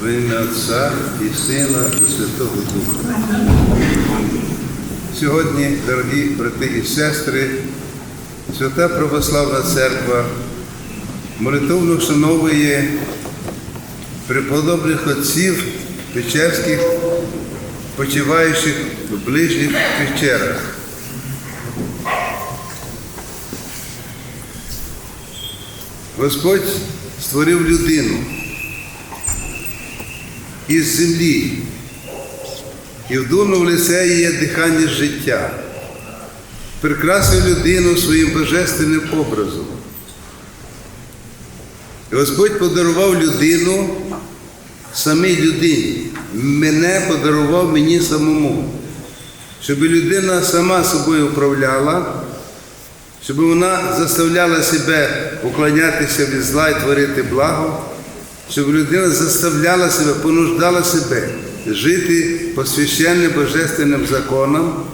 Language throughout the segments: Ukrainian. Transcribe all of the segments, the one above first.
В ім'я Отця і Сина, і Святого Духа. Сьогодні, дорогі брати і сестри, Свята Православна Церква молитовно вшановує преподобних отців печерських, почиваючих в ближніх печерах. Господь створив людину із землі і вдумав в лице її дихання життя, прикрасив людину своїм божественним образом. І Господь подарував людину самій людині. Мене подарував мені самому, щоб людина сама собою управляла, щоб вона заставляла себе уклонятися від зла і творити благо, щоб людина заставляла себе, понуждала себе жити по священним божественним законам,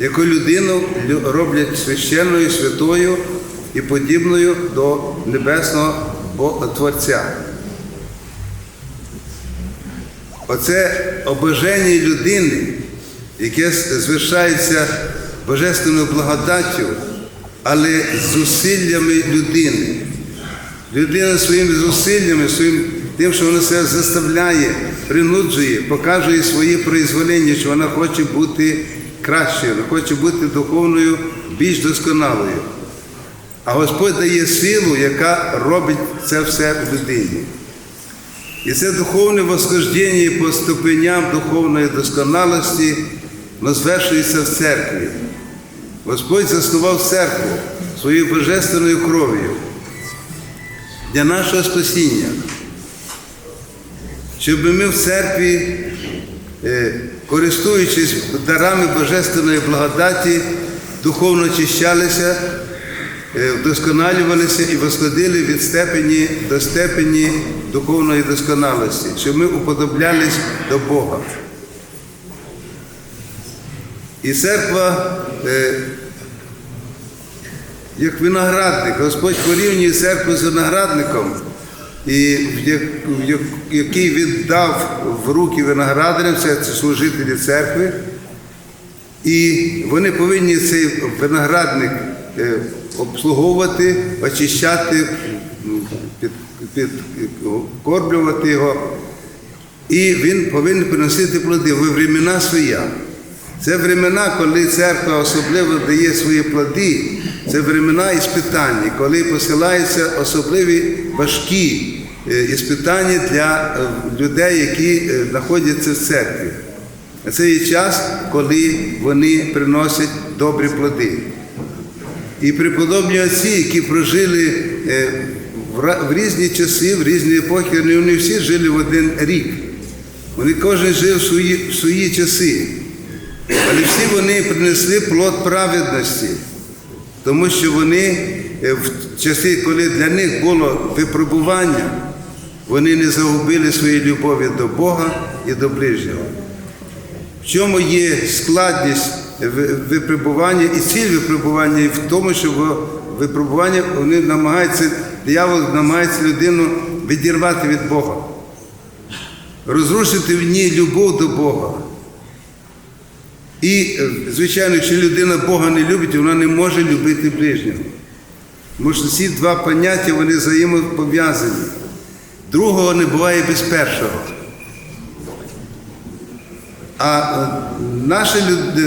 яку людину роблять священною, святою і подібною до небесного Творця. Оце обоження людини, яке звершається божественною благодаттю, але зусиллями людини. Людина своїми зусиллями, своїм тим, що вона себе заставляє, принуджує, показує своє произволення, що вона хоче бути кращою, вона хоче бути духовною, більш досконалою. А Господь дає силу, яка робить це все в людині. І це духовне восхождення по ступеням духовної досконалості воно звершується в церкві. Господь заснував церкву своєю божественною кров'ю для нашого спасіння, щоб ми в церкві, користуючись дарами божественної благодаті, духовно очищалися, вдосконалювалися і восходили від степені до степені духовної досконалості, щоб ми уподоблялись до Бога. І церква, як виноградник, Господь порівнює церкву з виноградником, і який віддав в руки виноградарям, це служителі церкви, і вони повинні цей виноградник обслуговувати, очищати, підкорблювати його. І він повинен приносити плоди в времена своя. Це времена, коли церква особливо дає свої плоди, це времена іспитання, коли посилаються особливі важкі іспитання для людей, які знаходяться в церкві. Це є час, коли вони приносять добрі плоди. І преподобні отці, які прожили в різні часи, в різні епохи, вони всі жили в один рік. Вони кожен жив в свої, в свої часи. Але всі вони принесли плод праведності, тому що вони в часи, коли для них було випробування, вони не загубили свої любові до Бога і до ближнього. В чому є складність випробування і ціль випробування в тому, що випробування вони намагаються, диявол намагається людину відірвати від Бога, розрушити в ній любов до Бога. І, звичайно, якщо людина Бога не любить, вона не може любити ближнього. Тому що ці два поняття вони взаємопов'язані. Другого не буває без першого. А наша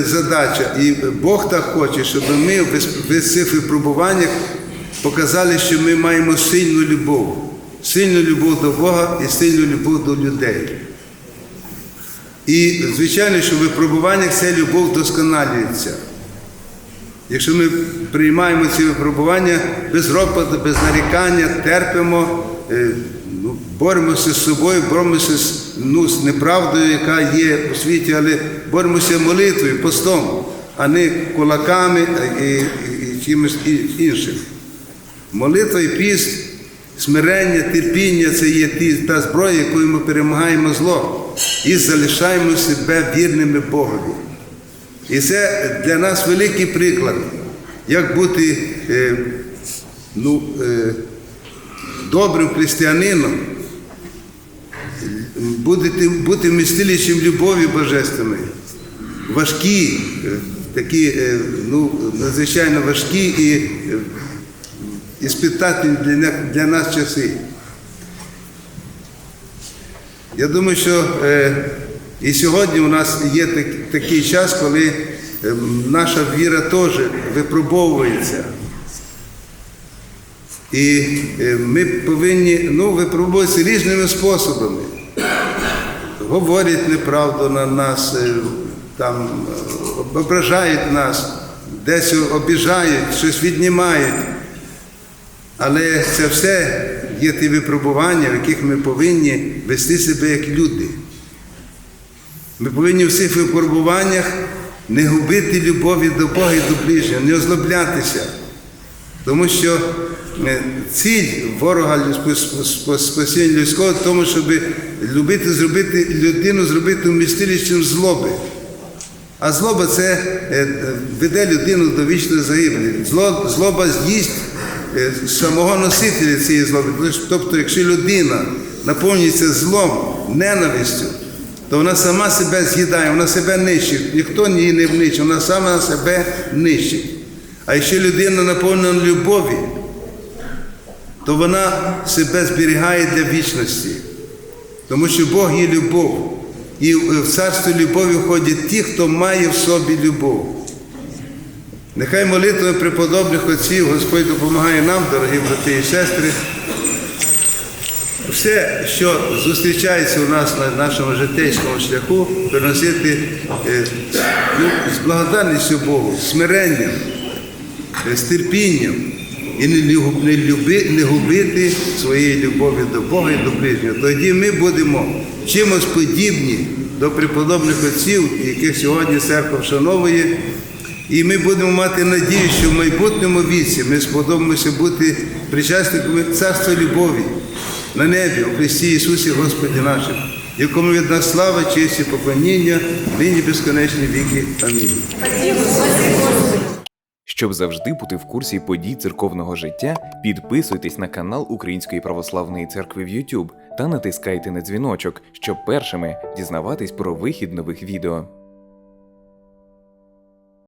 задача, і Бог так хоче, щоб ми в цих випробуваннях показали, що ми маємо сильну любов, сильну любов до Бога і сильну любов до людей. І, звичайно, що в випробуваннях ця любов досконалюється. Якщо ми приймаємо ці випробування без ропоту, без нарікання, терпимо, ну, боремося з собою, боремося з, ну, з неправдою, яка є у світі, але боремося молитвою, постом, а не кулаками і, і, і чимось іншим. Молитва і піст, смирення, терпіння це є та зброя, якою ми перемагаємо зло і залишаємо себе вірними Богові. І це для нас великий приклад, як бути е, ну, е, добрим християнином, будете, бути вмістилищем любові божественної. Важкі, е, такі е, ну, надзвичайно важкі і е, іспитательні для, для нас часи. Я думаю, що е, і сьогодні у нас є так, такий час, коли е, наша віра теж випробовується. І е, ми повинні ну, випробовуватися різними способами. Говорять неправду на нас, там, ображають нас, десь обіжають, щось віднімають. Але це все є ті випробування, в яких ми повинні вести себе як люди. Ми повинні в цих випробуваннях не губити любові до Бога і до ближнього, не озлоблятися. Тому що е, ціль ворога спасіння людського в тому, щоб любити, зробити людину, зробити вмістилищем злоби. А злоба це е, веде людину до вічної загибелі. Зло, злоба з'їсть самого носителя цієї злоби. Тобто, якщо людина наповнюється злом, ненавистю, то вона сама себе з'їдає, вона себе нищить. Ніхто її не внищить, вона сама себе нищить. А якщо людина наповнена любові, то вона себе зберігає для вічності. Тому що Бог є любов. І в царство любові входять ті, хто має в собі любов. Нехай молитвами преподобних отців Господь допомагає нам, дорогі брати і сестри. Все, що зустрічається у нас на нашому житейському шляху, переносити е, ну, з благодарністю Богу, смиренням, е, з терпінням і не, люби, не губити своєї любові до Бога і до ближнього. Тоді ми будемо чимось подібні до преподобних отців, яких сьогодні церква вшановує. І ми будемо мати надію, що в майбутньому віці ми сподобаємося бути причасниками царства любові на небі у Христі Ісусі Господі нашим, якому від нас слава, честь і поклоніння, нині безконечні віки. Амінь. Щоб завжди бути в курсі подій церковного життя, підписуйтесь на канал Української православної церкви в YouTube та натискайте на дзвіночок, щоб першими дізнаватись про вихід нових відео.